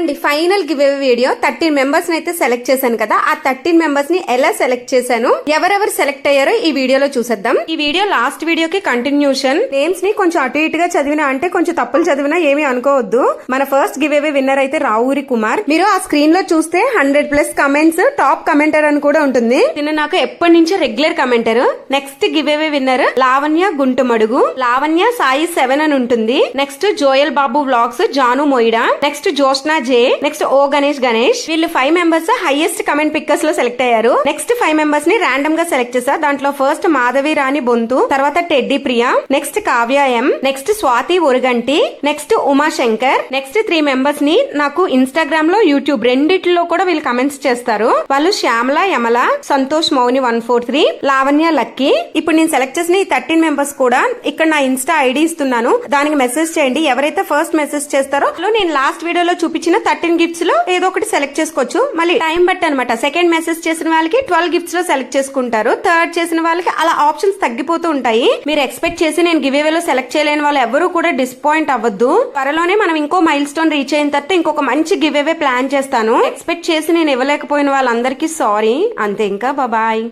ఇదండి final giveaway video thirteen members అయితే select చేశాను కదా. ఆ థర్టీన్ మెంబర్స్ని ఎలా సెలెక్ట్ చేశాను? ఎవరెవరు సెలెక్ట్ అయ్యారో ఈ వీడియోలో చూసేద్దాం. ఈ వీడియో లాస్ట్ వీడియోకి కంటిన్యూషన్ నేమ్స్ని కొంచెం అటు ఇటుగా చదివినా అంటే కొంచెం తప్పులు చదివినా ఏమీ అనుకోవద్దు. మన ఫస్ట్ గివ్ అవే విన్నర్ అయితే రావురి కుమార్. మీరు ఆ స్క్రీన్లో చూస్తే hundred plus comments top commenter అని కూడా ఉంటుంది. తిను నాకు ఎప్పటి నుంచో regular commenter next giveaway winner Lavanya Guntumadugu. Lavanya Sai seven అని ఉంటుంది. Next Joel Babu vlogs Janu Moida. Next Joshna J next ఓ గణేష్ గణేష్. వీళ్ళు ఫైవ్ మెంబర్స్ హైయెస్ట్ కమెంట్ పిక్కర్స్లో సెలెక్ట్ అయ్యారు. నెక్స్ట్ ఫైవ్ మెంబర్స్ని ర్యాండమ్గా సెలెక్ట్ చేశా. దాంట్లో ఫస్ట్ మాధవి రాణి బొంతు తర్వాత Teddy Priya next Kavya M next Swathi Orugunti next Uma Shankar next three మెంబర్స్ని నాకు ఇన్స్టాగ్రామ్లో యూట్యూబ్ రెండిట్లో కూడా వీళ్ళు కమెంట్స్ చేస్తారు. వాళ్ళు Shyamala Yamala Santosh Mouni one four three Lavanya lucky. ఇప్పుడు నేను సెలెక్ట్ చేసిన ఈ థర్టీన్ మెంబర్స్ కూడా ఇక్కడ నా ఇన్స్టా ఐడి ఇస్తున్నాను. దానికి మెసేజ్ చేయండి. ఎవరైతే ఫస్ట్ మెసేజ్ చేస్తారో నేను లాస్ట్ వీడియోలో చూపించిన థర్టీన్ గిఫ్ట్స్లో ఏదో ఒకటి సెలెక్ట్ చేసుకోవచ్చు. మళ్ళీ టైం బట్టి అనమాట సెకండ్ మెసేజ్ చేసిన వాళ్ళకి ట్వెల్వ్ గిఫ్ట్స్లో సెలెక్ట్ చేసుకుంటారు. థర్డ్ చేసిన వాళ్ళకి అలా ఆప్షన్స్ తగ్గిపోతూ ఉంటాయి. మీరు ఎక్స్పెక్ట్ చేసి నేను గివ్లో సెలెక్ట్ చేయలేని వాళ్ళు ఎవరు కూడా డిస్పాయింట్ అవ్వద్దు. త్వరలోనే మనం ఇంకో మైల్ స్టోన్ రీచ్ అయిన తర్వాత ఇంకొక మంచి గివ్ ప్లాన్ చేస్తాను. ఎక్స్పెక్ట్ చేసి నేను ఇవ్వలేకపోయిన వాళ్ళందరికీ సారీ అంతే ఇంకా బాయ్